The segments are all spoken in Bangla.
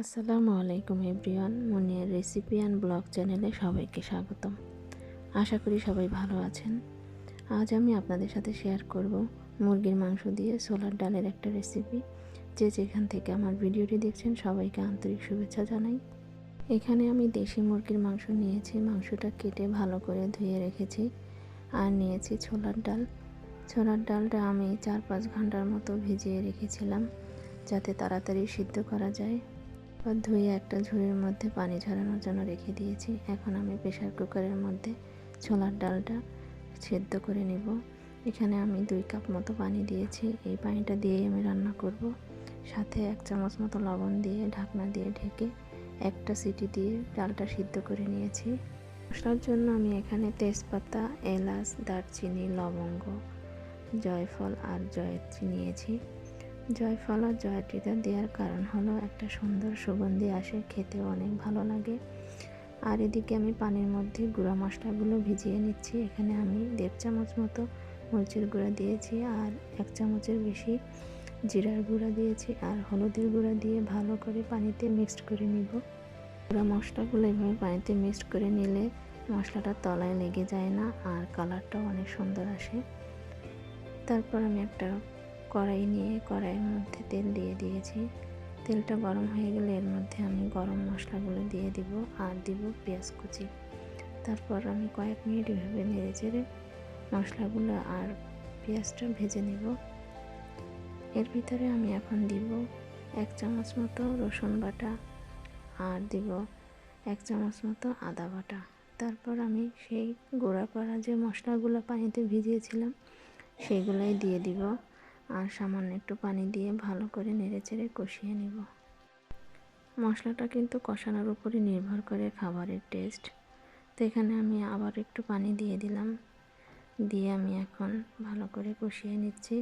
আসসালামু আলাইকুম এভরিওয়ান মুনিয়ার রেসিপি অ্যান্ড ব্লগ চ্যানেলে সবাইকে স্বাগতম। আশা করি সবাই ভালো আছেন। আজ আমি আপনাদের সাথে শেয়ার করব মুরগির মাংস দিয়ে সোলার ডালের একটা রেসিপি। যে যেখান থেকে আমার ভিডিওটি দেখছেন সবাইকে আন্তরিক শুভেচ্ছা জানাই। এখানে আমি দেশি মুরগির মাংস নিয়েছি, মাংসটা কেটে ভালো করে ধুয়ে রেখেছি আর নিয়েছি ছোলার ডাল। ছোলার ডালটা আমি চার পাঁচ ঘণ্টার মতো ভিজিয়ে রেখেছিলাম যাতে তাড়াতাড়ি সিদ্ধ করা যায়। ধুয়ে একটা ঝুড়ির মধ্যে পানি ঝরানোর জন্য রেখে দিয়েছি। এখন আমি প্রেশার কুকারের মধ্যে ছোলার ডালটা সেদ্ধ করে নেব। এখানে আমি দুই কাপ মতো পানি দিয়েছি। এই পানিটা দিয়েই আমি রান্না করব। সাথে এক চামচ মতো লবণ দিয়ে ঢাকনা দিয়ে ঢেকে একটা সিটি দিয়ে ডালটা সিদ্ধ করে নিয়েছি। মশলার জন্য আমি এখানে তেজপাতা, এলাচ, দারচিনি, লবঙ্গ, জয়ফল আর জয়ত্রী নিয়েছি। জয়ফল আর জয়ত্রীটা দেওয়ার কারণ হলো একটা সুন্দর সুগন্ধি আসে খেতেও অনেক ভালো লাগে। আর এদিকে আমি পানির মধ্যে গুঁড়া মশলাগুলো ভিজিয়ে নিচ্ছি। এখানে আমি দেড় চামচ মতো মরিচের গুঁড়া দিয়েছি আর এক চামচের বেশি জিরার গুঁড়া দিয়েছি আর হলুদের গুঁড়া দিয়ে ভালো করে পানিতে মিক্সড করে নিব। গুঁড়া মশলাগুলো এভাবে পানিতে মিক্সড করে নিলে মশলাটা তলায় লেগে যায় না আর কালারটাও অনেক সুন্দর আসে। তারপর আমি একটা কড়াই নিয়ে কড়াইয়ের মধ্যে তেল দিয়ে দিয়েছি। তেলটা গরম হয়ে গেলে এর মধ্যে আমি গরম মশলাগুলো দিয়ে দিব আর দিব পেঁয়াজ কুচি। তারপর আমি কয়েক মিনিট এভাবে নেড়ে চেড়ে মশলাগুলো আর পেঁয়াজটা ভেজে নেব। এর ভিতরে আমি এখন দিব এক চামচ মতো রসুন বাটা আর দিব এক চামচ মতো আদা বাটা। তারপর আমি সেই গুঁড়া পাড়া যে মশলাগুলো পানিতে ভিজিয়েছিলাম সেগুলোই দিয়ে দিব। আর সামান্য একটু পানি দিয়ে ভালো করে নেড়ে চেড়ে কষিয়ে নিব। মশলাটা কিন্তু কষানোর উপরে নির্ভর করে খাবারের টেস্ট। তো এখানে আমি আবার একটু পানি দিয়ে দিলাম। দিয়ে আমি এখন ভালো করে কষিয়ে নিচ্ছি।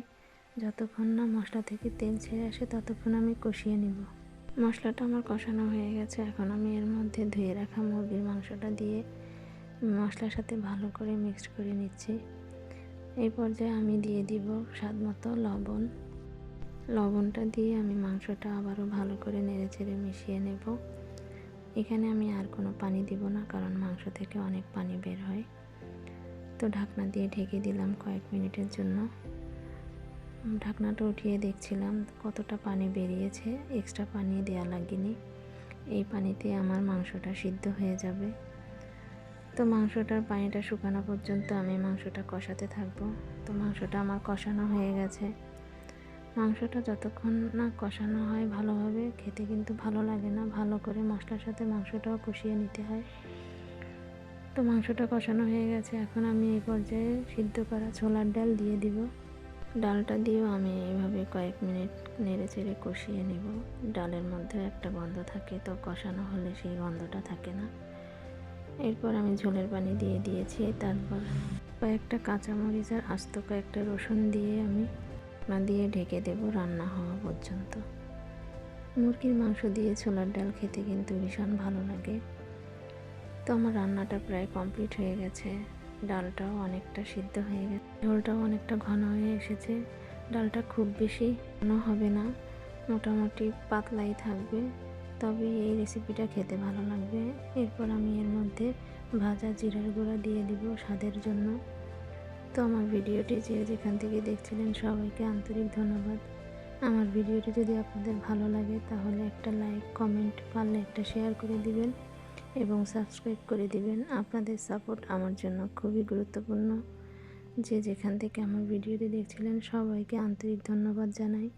যতক্ষণ না মশলা থেকে তেল ছেড়ে আসে ততক্ষণ আমি কষিয়ে নিব। মশলাটা আমার কষানো হয়ে গেছে। এখন আমি এর মধ্যে ধুয়ে রাখা মুরগির মাংসটা দিয়ে মশলার সাথে ভালো করে মিক্সড করে নিচ্ছি। এই পর্যায়ে আমি দিয়ে দিব স্বাদ মতো লবণ। লবণটা দিয়ে আমি মাংসটা আবারও ভালো করে নেড়ে চেড়ে মিশিয়ে নেব। এখানে আমি আর কোনো পানি দিব না, কারণ মাংস থেকে অনেক পানি বের হয়। তো ঢাকনা দিয়ে ঢেকে দিলাম কয়েক মিনিটের জন্য। ঢাকনাটা উঠিয়ে দেখছিলাম কতটা পানি বেরিয়েছে, এক্সট্রা পানি দেওয়া লাগেনি। এই পানিতে আমার মাংসটা সিদ্ধ হয়ে যাবে। তো মাংসটার পানিটা শুকানো পর্যন্ত আমি মাংসটা কষাতে থাকব। তো মাংসটা আমার কষানো হয়ে গেছে। মাংসটা যতক্ষণ না কষানো হয় ভালোভাবে, খেতে কিন্তু ভালো লাগে না। ভালো করে মশলার সাথে মাংসটাও কষিয়ে নিতে হয়। তো মাংসটা কষানো হয়ে গেছে। এখন আমি এই পর্যায়ে সিদ্ধ করা ছোলার ডাল দিয়ে দিব। ডালটা দিয়েও আমি এইভাবে কয়েক মিনিট নেড়ে চেড়ে কষিয়ে নিব। ডালের মধ্যে একটা গন্ধ থাকে, তো কষানো হলে সেই গন্ধটা থাকে না। এরপর আমি ঝোলের পানি দিয়ে দিয়েছি, তারপর কয়েকটা কাঁচামরিচ আর আস্ত কয়েকটা রসুন দিয়ে আমি না দিয়ে ঢেকে দেব রান্না হওয়া পর্যন্ত। মুরগির মাংস দিয়ে ছোলার ডাল খেতে কিন্তু ভীষণ ভালো লাগে। তো আমার রান্নাটা প্রায় কমপ্লিট হয়ে গেছে। ডালটাও অনেকটা সিদ্ধ হয়ে গেছে। ঝোলটাও অনেকটা ঘন হয়ে এসেছে। ডালটা খুব বেশি ঘন হবে না, মোটামুটি পাতলাই থাকবে। তবে এই রেসিপিটা খেতে ভালো লাগবে। এরপর আমি এর মধ্যে ভাজা জিরার গুঁড়া দিয়ে দিব স্বাদের জন্য। তো আমার ভিডিওটি যে যেখান থেকে দেখছিলেন সবাইকে আন্তরিক ধন্যবাদ। আমার ভিডিওটি যদি আপনাদের ভালো লাগে তাহলে একটা লাইক, কমেন্ট পারলে একটা শেয়ার করে দিবেন এবং সাবস্ক্রাইব করে দিবেন। আপনাদের সাপোর্ট আমার জন্য খুবই গুরুত্বপূর্ণ। যে যেখান থেকে আমার ভিডিওটি দেখছিলেন সবাইকে আন্তরিক ধন্যবাদ জানাই।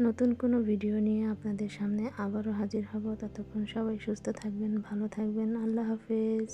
নতুন কোনো ভিডিও নিয়ে আপনাদের সামনে আবারও হাজির হব। ততক্ষণ সবাই সুস্থ থাকবেন, ভালো থাকবেন। আল্লাহ হাফেজ।